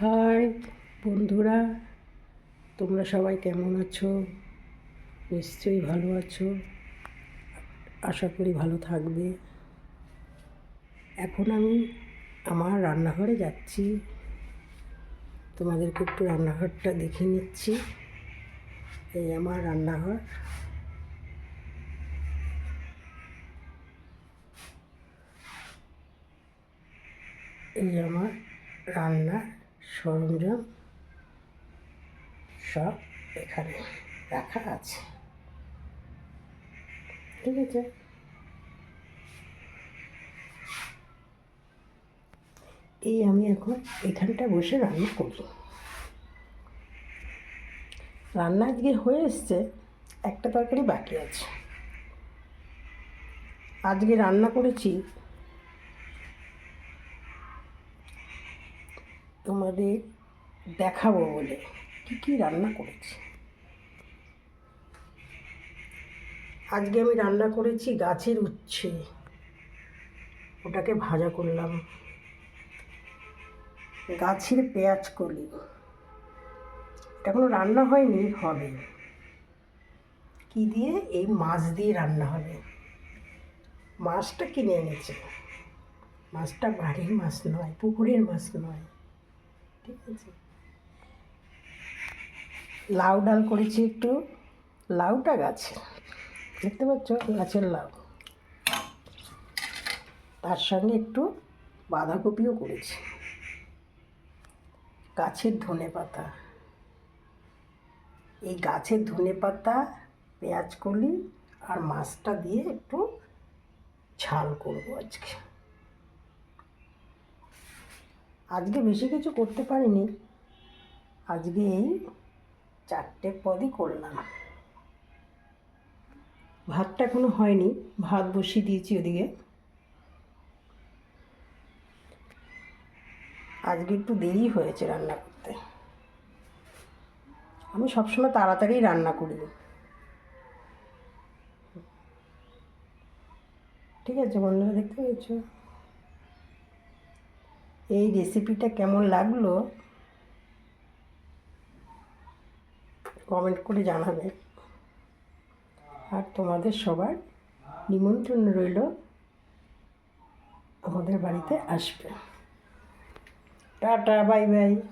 High বন্ধুরা, তোমরা সবাই কেমন আছো? নিশ্চয়ই ভালো আছো। আশা করি ভালো থাকবে। এখন আমি আমার রান্নাঘরে যাচ্ছি। তোমাদেরকে একটু রান্নাঘরটা দেখে নিচ্ছি। এই আমার রান্নাঘর। এই আমার রান্নার সরঞ্জাম সব এখানে রাখা আছে। ঠিক আছে? এই আমি এখন এখানটা বসে রান্না করি রান্না আজকে হয়ে এসছে, একটা তরকারি বাকি আছে। আজকে রান্না করেছি তোমাদের দেখাবো বলে। কী কী রান্না করেছি? আজকে আমি রান্না করেছি গাছের উচ্ছে। ওটাকে ভাজা করলাম। গাছের পেঁয়াজ কলি। এটা কোনো রান্না হয়নি, হবে। কি দিয়ে? এই মাছ দিয়ে রান্না হবে। মাছটা কিনে এনেছে। মাছটা বাড়ির মাছ নয়, পুকুরের মাছ নয়। ঠিক আছে। লাউ ডাল করেছি একটু। লাউটা গাছে দেখতে পাচ্ছ? গাছের লাউ। তার সঙ্গে একটু বাঁধাকপিও করেছি। গাছের ধনে পাতা। এই গাছের ধনে পাতা, পেঁয়াজ কলি আর মাছটা দিয়ে একটু ঝাল করব আজকে। আজকে বেশি কিছু করতে পারিনি। আজকে এই চারটে পদই করলাম। ভাতটা এখনও হয়নি, ভাত বসিয়ে দিয়েছি ওদিকে। আজকে একটু দেরি হয়েছে রান্না করতে। আমি সবসময় তাড়াতাড়ি রান্না করি। ঠিক আছে বন্ধুরা, দেখতে পেয়েছ? এই রেসিপিটা কেমন লাগল? কমেন্ট করে জানাবে। আর তোমাদের সবার নিমন্ত্রণ রইল। আমাদের বাড়িতে আসবে। Tata bye bye